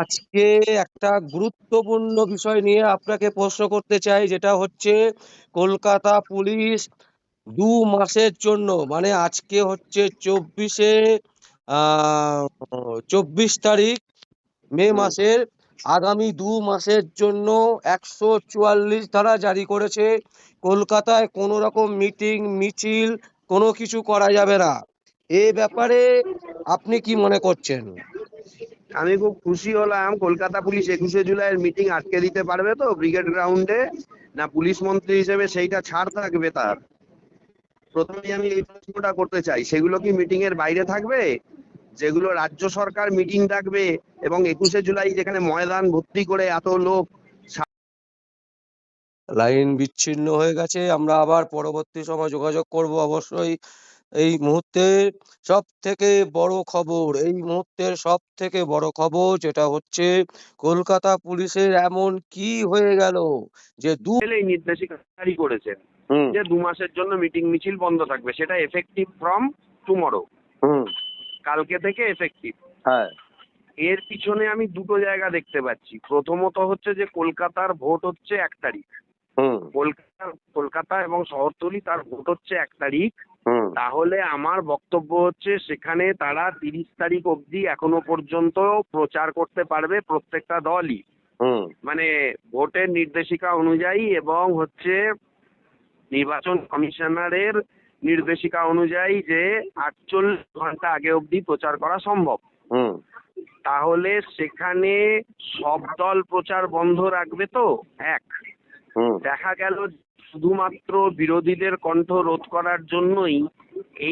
আজকে একটা গুরুত্বপূর্ণ বিষয় নিয়ে আপনাকে প্রশ্ন করতে চাই যেটা হচ্ছে কলকাতা পুলিশ দু মাসের জন্য মানে আজকে হচ্ছে চব্বিশে চব্বিশ তারিখ মে মাসের আগামী দু মাসের জন্য একশো চুয়াল্লিশ ধারা জারি করেছে। কলকাতায় কোনো রকম মিটিং মিছিল কোনো কিছু করা যাবে না। এ ব্যাপারে আপনি কি মনে করছেন? আমি খুব খুশি হলাম। কলকাতা পুলিশ একুশে জুলাইয়ের মিটিং আটকে দিতে পারবে তো ব্রিগেড গ্রাউন্ডে না, পুলিশ মন্ত্রী হিসেবে সেইটা ছাড় থাকবে তার। প্রথমেই আমি এই প্রশ্নটা করতে চাই, সেগুলো কি মিটিং এর বাইরে থাকবে? যেগুলো রাজ্য সরকার মিটিং ডাকবে এবং একুশে জুলাই যেখানে ময়দান ভর্তি করে এত লোক লাইন বিচ্ছিন্ন হয়ে গেছে, আমরা আবার পরবর্তী সময় যোগাযোগ করব অবশ্যই। এই মুহূর্তে সব থেকে বড় খবর এই মুহূর্তের সব থেকে বড় খবর যেটা হচ্ছে কলকাতা পুলিশের এমন কি হয়ে গেল যে দু এই নির্দেশিকা জারি করেছেন হুম। যে দু মাসের জন্য মিটিং মিছিল বন্ধ থাকবে সেটা এফেক্টিভ ফ্রম টুমরো হুম। কালকে থেকে এফেক্টিভ হ্যাঁ। এর পিছনে আমি দুটো জায়গা দেখতে পাচ্ছি। প্রথমত হচ্ছে যে কলকাতার ভোট হচ্ছে এক তারিখ। হুম। কলকাতা কলকাতা এবং শহরতলি তার ভোট হচ্ছে এক তারিখ। তাহলে আমার বক্তব্য হচ্ছে সেখানে তারা তিরিশ তারিখ অবধি এখনও পর্যন্ত প্রচার করতে পারবে প্রত্যেকটা দলই। মানে ভোটের নির্দেশিকা অনুযায়ী এবং হচ্ছে নির্বাচন কমিশনারের নির্দেশিকা অনুযায়ী যে আটচল্লিশ ঘণ্টা আগে অবধি প্রচার করা সম্ভব। হুম। তাহলে সেখানে সব দল প্রচার বন্ধ রাখবে তো? এক। দেখা গেল শুধুমাত্র বিরোধীদের কণ্ঠ রোধ করার জন্যই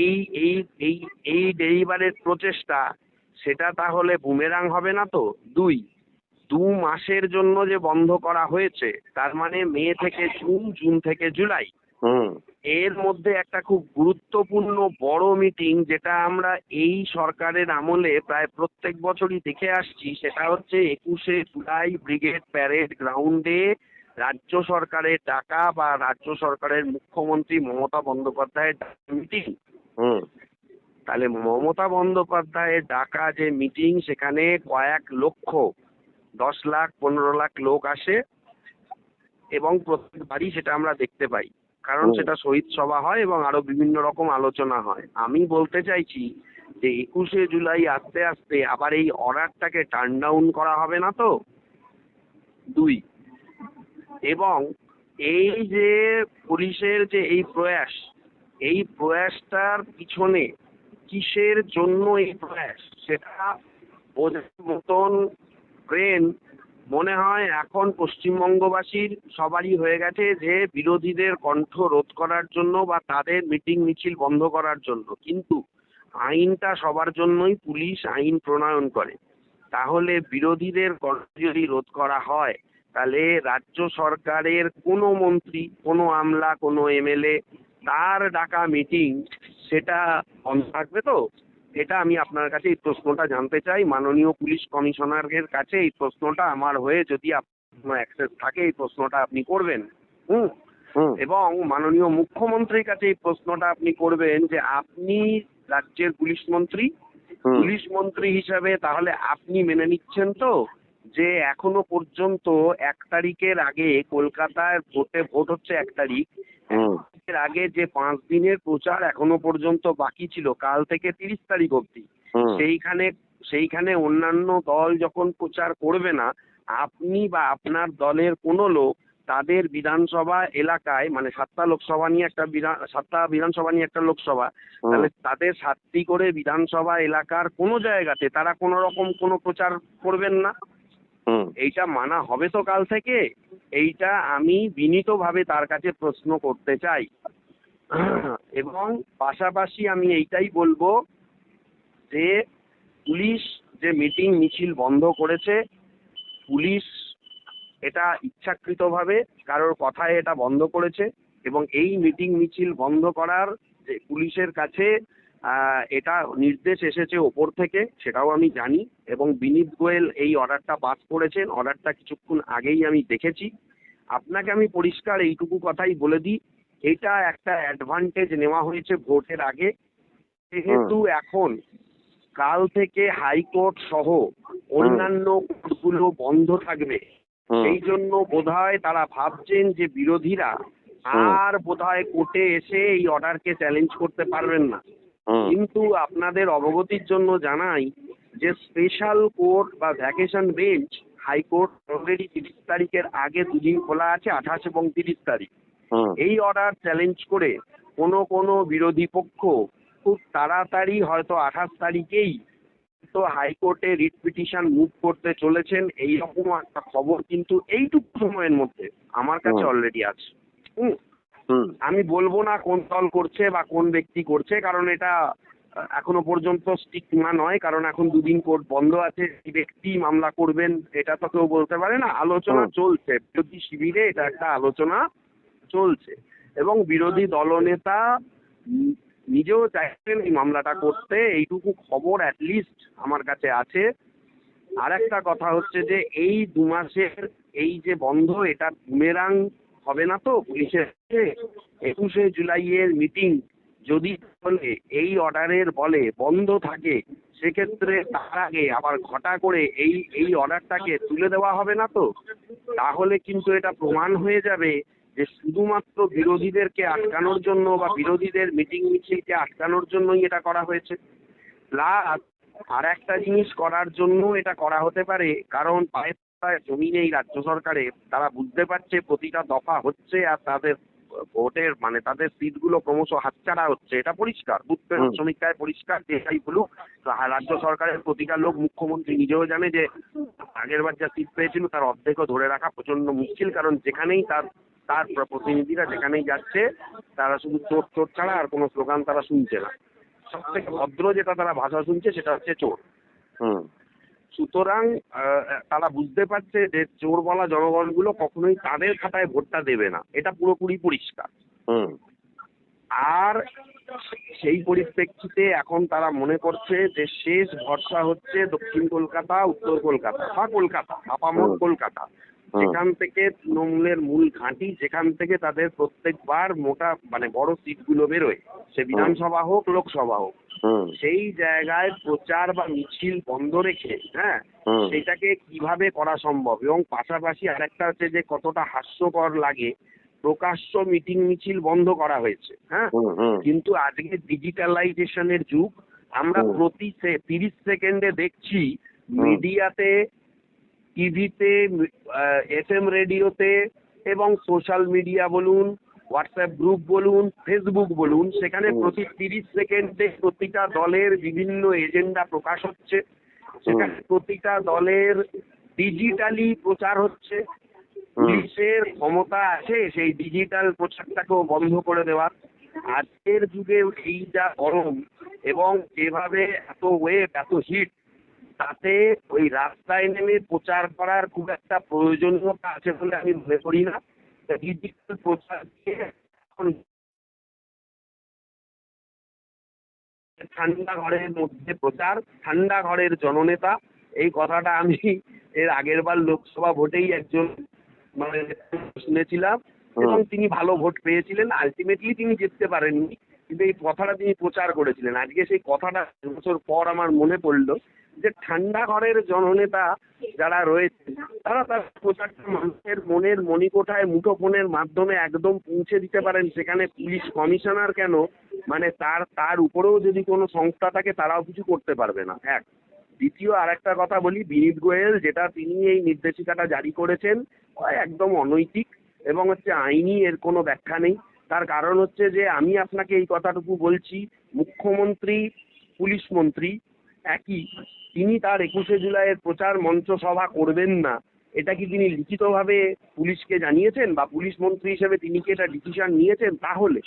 এই এই এই এই এইবারের প্রচেষ্টা সেটা তাহলে বুমেরাং হবে না তো? দুই দু মাসের জন্য যে বন্ধ করা হয়েছে তার মানে মে থেকে জুন জুন থেকে জুলাই। হুম। এর মধ্যে একটা খুব গুরুত্বপূর্ণ বড় মিটিং যেটা আমরা এই সরকারের আমলে প্রায় প্রত্যেক বছরই দেখে আসছি সেটা হচ্ছে একুশে জুলাই ব্রিগেড প্যারেড গ্রাউন্ডে রাজ্য সরকারের টাকা বা রাজ্য সরকারের মুখ্যমন্ত্রী মমতা বন্দ্যোপাধ্যায়ের মিটিং হুম। তাহলে মমতা বন্দ্যোপাধ্যায়ের ডাকা যে মিটিং সেখানে কয়েক লক্ষ দশ লাখ পনেরো লাখ লোক আসে এবং প্রত্যেকবারই সেটা আমরা দেখতে পাই। কারণ সেটা শহীদ সভা হয় এবং আরও বিভিন্ন রকম আলোচনা হয়। আমি বলতে চাইছি যে একুশে জুলাই আস্তে আস্তে আবার এই অর্ডারটাকে টার্ন ডাউন করা হবে না তো? দুই। এবং এই যে পুলিশের যে এই প্রয়াস, এই প্রয়াসটার পিছনে কিসের জন্য এই প্রয়াস, সেটা বোঝার মতন ব্রেন মনে হয় এখন পশ্চিমবঙ্গবাসীর সবারই হয়ে গেছে যে বিরোধীদের কণ্ঠ রোধ করার জন্য বা তাদের মিটিং মিছিল বন্ধ করার জন্য। কিন্তু আইনটা সবার জন্যই পুলিশ আইন প্রণয়ন করে। তাহলে বিরোধীদের কণ্ঠ যদি রোধ করা হয় তাহলে রাজ্য সরকারের কোনো মন্ত্রী কোনো আমলা কোনো এমএলএ তার ডাকা মিটিং সেটা বন্ধ থাকবে তো? এটা আমি আপনার কাছে এই প্রশ্নটা জানতে চাই। মাননীয় পুলিশ কমিশনারের কাছে এই প্রশ্নটা আমার হয়ে যদি আপনার অ্যাক্সেস থাকে এই প্রশ্নটা আপনি করবেন। হুম? হুম। এবং মাননীয় মুখ্যমন্ত্রীর কাছে এই প্রশ্নটা আপনি করবেন যে আপনি রাজ্যের পুলিশ মন্ত্রী। পুলিশ মন্ত্রী হিসাবে তাহলে আপনি মেনে নিচ্ছেন তো? যে এখনও পর্যন্ত এক তারিখের আগে কলকাতায় ভোটে ভোট হচ্ছে এক তারিখ এর আগে যে পাঁচ দিনের প্রচার এখনও পর্যন্ত বাকি ছিল কাল থেকে তিরিশ তারিখ অবধি। হুম। সেইখানে সেইখানে অন্যান্য দল যখন প্রচার করবে না আপনি বা আপনার দলের কোনো লোক তাদের বিধানসভা এলাকায় মানে সাতটা লোকসভা নিয়ে একটা বিধান সাতটা বিধানসভা নিয়ে একটা লোকসভা তাহলে তাদের সাতটি করে বিধানসভা এলাকার কোনো জায়গাতে তারা কোনো রকম কোনো প্রচার করবেন না? এইটা মানা হবে তো কাল থেকে, এইটা আমি বিনীতভাবে তার কাছে প্রশ্ন করতে চাই। এবং পাশাপাশি আমি এইটাই বলব যে, পুলিশ যে মিটিং মিছিল বন্ধ করেছে, পুলিশ এটা ইচ্ছাকৃতভাবে কারোর কথায় এটা বন্ধ করেছে এবং এই মিটিং মিছিল বন্ধ করার যে পুলিশের কাছে এটা নির্দেশ এসেছে ওপর থেকে সেটাও আমি জানি। এবং বিনীত গোয়েল এই অর্ডারটা পাস করেছেন। অর্ডারটা কিছুক্ষণ আগেই আমি দেখেছি। আপনাকে আমি পরিষ্কার এইটুকু কথাই বলে দিই এটা একটা অ্যাডভান্টেজ নেওয়া হয়েছে ভোটের আগে। যেহেতু এখন কাল থেকে হাইকোর্ট সহ অন্যান্য কোর্টগুলো বন্ধ থাকবে। সেই জন্য বোধহয় তারা ভাবছেন যে বিরোধীরা। আর বোধহয় কোর্টে এসে এই অর্ডারকে চ্যালেঞ্জ করতে পারবেন না। কিন্তু আপনাদের অবগতির জন্য জানাই যে স্পেশাল কোর্ট বা vacation bench high court already তিরিশ তারিখের আগে দুদিন খোলা আছে আঠাশ এবং তিরিশ তারিখ। এই অর্ডার চ্যালেঞ্জ করে কোনো কোনো বিরোধী পক্ষ খুব তাড়াতাড়ি হয়তো আঠাশ তারিখেই তো হাইকোর্টে রিট পিটিশন মুভ করতে চলেছেন। এইরকম একটা খবর কিন্তু এইটুকু সময়ের মধ্যে আমার কাছে। অলরেডি আছে। হুম, আমি বলব না কোন দল করছে বা কোন ব্যক্তি করছে কারণ এটা এখনও পর্যন্ত স্টিকমা নয় কারণ এখন দুদিন কোর্ট বন্ধ আছে কি ব্যক্তি মামলা করবেন এটা তো কেউ বলতে পারে না আলোচনা চলছে বিরোধী শিবিরে এটা একটা আলোচনা চলছে এবং বিরোধী দলনেতা নিজেও চাইছেন এই মামলাটা করতে এইটুকু খবর অ্যাটলিস্ট আমার কাছে আছে। আর একটা কথা হচ্ছে যে এই দু মাসের এই যে বন্ধ এটা বুমেরাং হবে না তো পুলিশের? একুশে জুলাইয়ের মিটিং যদি বলে এই অর্ডারের বলে বন্ধ থাকে, সেক্ষেত্রে তার আগে আবার ঘটা করে এই এই অর্ডারটাকে তুলে দেওয়া হবে না তো তাহলে কিন্তু এটা প্রমাণ হয়ে যাবে যে শুধুমাত্র বিরোধীদেরকে আটকানোর জন্য বা বিরোধীদের মিটিং মিছিলকে আটকানোর জন্যই এটা করা হয়েছে প্লাস আর একটা জিনিস করার জন্য এটা করা হতে পারে, কারণ পায়ে জমি নেই রাজ্য সরকারে তারা বুঝতে পারছে প্রতিটা দফা হচ্ছে আর তাদের ভোটের মানে তাদের সিটগুলো ক্রমশ হাতছাড়া হচ্ছে। এটা পরিষ্কার। হুম। শ্রমিকরাই পরিষ্কার যে এটাই বলুক রাজ্য সরকারের প্রতিটা লোক মুখ্যমন্ত্রী নিজেও জানে যে আগের বার যা সিট পেয়েছিল তার অর্ধেকও ধরে রাখা প্রচণ্ড মুশকিল কারণ যেখানেই তার তার প্রতিনিধিরা যেখানেই যাচ্ছে তারা শুধু চোর চোর ছাড়া আর কোনো স্লোগান তারা শুনছে না। সব থেকে ভদ্র যেটা তারা ভাষা শুনছে সেটা হচ্ছে চোর। হুম, সুতরাং তারা বুঝতে পারছে যে চোর বলা জনগণগুলো কখনোই তাদের খাতায় ভোটটা দেবে না। এটা পুরোপুরি পরিষ্কার। হুম, আর সেই পরিপ্রেক্ষিতে এখন তারা মনে করছে যে শেষ ভরসা হচ্ছে দক্ষিণ কলকাতা উত্তর কলকাতা বা কলকাতা আপামর কলকাতা। যেখান থেকে তৃণমূলের মূল ঘাঁটি যেখান থেকে তাদের প্রত্যেকবার মোটা মানে বড় সিটগুলো বেরোয়। সে বিধানসভা হোক লোকসভা হোক। সেই জায়গায় প্রচার বা মিছিল বন্ধ রেখে হ্যাঁ সেটাকে কীভাবে করা সম্ভব? এবং পাশাপাশি আরেকটা হচ্ছে যে কতটা হাস্যকর লাগে প্রকাশ্য মিটিং মিছিল বন্ধ করা হয়েছে হ্যাঁ? কিন্তু আজকে ডিজিটালাইজেশনের যুগ আমরা। প্রতি তিরিশ সেকেন্ডে দেখছি মিডিয়াতে টিভিতে এফ এম রেডিওতে এবং সোশ্যাল মিডিয়া বলুন হোয়াটসঅ্যাপ গ্রুপ বলুন ফেসবুক বলুন সেখানে প্রতি তিরিশ সেকেন্ডে প্রতিটা দলের বিভিন্ন এজেন্ডা প্রকাশ হচ্ছে। সেখানে প্রতিটা দলের ডিজিটালি প্রচার হচ্ছে। পুলিশের ক্ষমতা আছে সেই ডিজিটাল প্রচারটাকেও বন্ধ করে দেওয়ার। আজকের যুগে এই যা গরম এবং যেভাবে এত ওয়েব এত হিট তাতে ওই রাস্তায় নেমে প্রচার করার খুব একটা প্রয়োজনীয়তা আছে বলে আমি মনে করি না। ডিজিটাল প্রচার দিয়ে এখন ঠান্ডা ঘরের মধ্যে প্রচার ঠান্ডা ঘরের জননেতা এই কথাটা আমি এর আগের বার লোকসভা ভোটেই একজন মানে শুনেছিলাম এবং তিনি ভালো ভোট পেয়েছিলেন। আলটিমেটলি তিনি জিততে পারেননি কিন্তু এই কথাটা তিনি প্রচার করেছিলেন। আজকে সেই কথাটা বছর পর আমার মনে পড়ল যে ঠান্ডা ঘরের জননেতা যারা রয়েছে তারা তার প্রচারটা মানুষের মনের মণিকোঠায় মুঠোফোনের মাধ্যমে একদম পৌঁছে দিতে পারেন। সেখানে পুলিশ কমিশনার কেন? মানে তার তার উপরেও যদি কোনো সংস্থা থাকে, তারাও কিছু করতে পারবে না। এক। দ্বিতীয় আর একটা কথা বলি, বিনীত গোয়েল, যেটা তিনি এই নির্দেশিকাটা জারি করেছেন একদম অনৈতিক এবং হচ্ছে আইনি, এর কোনো ব্যাখ্যা নেই। তার কারণ হচ্ছে যে, আমি আপনাকে এই কথাটুকু বলছি, মুখ্যমন্ত্রী, পুলিশ মন্ত্রী একই। তিনি তার একুশে জুলাইয়ের প্রচার মঞ্চ সভা করবেন না। এটা কি তিনি লিখিতভাবে পুলিশকে জানিয়েছেন বা পুলিশ মন্ত্রী হিসেবে তিনি কি এটা ডিসিশন নিয়েছেন? তাহলে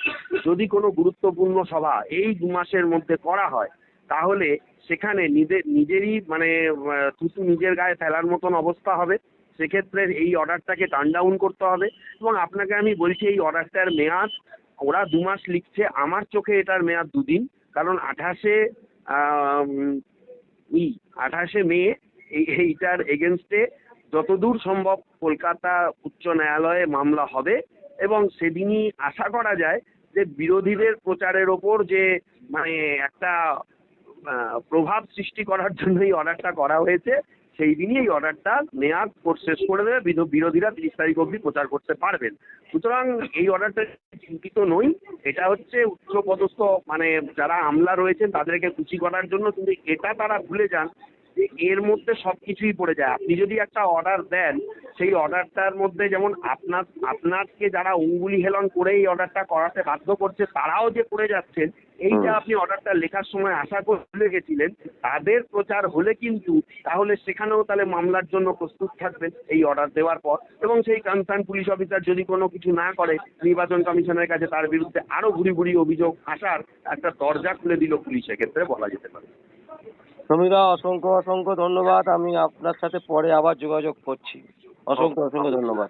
যদি কোনো গুরুত্বপূর্ণ সভা এই দু মাসের মধ্যে করা হয়, তাহলে সেখানে নিজের নিজেরই মানে থুতু নিজের গায়ে ফেলার মতন অবস্থা হবে। সেক্ষেত্রে এই অর্ডারটাকে টার্ন ডাউন করতে হবে। এবং আপনাকে আমি বলছি, এই অর্ডারটার মেয়াদ, ওরা দু মাস লিখছে। আমার চোখে এটার মেয়াদ দুদিন। কারণ আঠাশে ই আঠাশে মে, এই, এইটার এগেনস্টে যতদূর সম্ভব কলকাতা উচ্চ ন্যায়ালয়ে মামলা হবে এবং সেদিনই আশা করা যায় যে বিরোধীদের প্রচারের ওপর যে মানে একটা প্রভাব সৃষ্টি করার জন্য এই অর্ডারটা করা হয়েছে সেই দিনই এই অর্ডারটা মেয়াদ শেষ করে দেবে। বিরো- বিরোধীরা তিরিশ তারিখ অবধি প্রচার করতে পারবেন। সুতরাং এই অর্ডারটা চিন্তিত নই। এটা হচ্ছে উচ্চপদস্থ মানে যারা আমলা রয়েছেন তাদেরকে খুশি করার জন্য, কিন্তু এটা তারা ভুলে যান যে এর মধ্যে সব কিছুই পড়ে যায়। আপনি যদি একটা অর্ডার দেন সেই অর্ডারটার মধ্যে যেমন আপনার আপনাকে যারা অঙ্গুলি হেলন করে এই অর্ডারটা করাতে বাধ্য করছে তারাও যে করে যাচ্ছেন এইটা আপনি অর্ডারটা লেখার সময় আশা করে ভুলে গেছিলেন তাদের প্রচার হলে কিন্তু তাহলে সেখানেও তাহলে মামলার জন্য প্রস্তুত থাকবেন এই অর্ডার দেওয়ার পর। এবং সেই কনসার্ন পুলিশ অফিসার যদি কোনো কিছু না করে নির্বাচন কমিশনের কাছে তার বিরুদ্ধে আরও ঘুরি ঘুরি অভিযোগ আসার একটা দরজা খুলে দিল পুলিশের ক্ষেত্রে বলা যেতে পারে। সমীরা অসংখ্য অসংখ্য ধন্যবাদ। আমি আপনার সাথে পরে আবার যোগাযোগ করছি। অসংখ্য অসংখ্য ধন্যবাদ।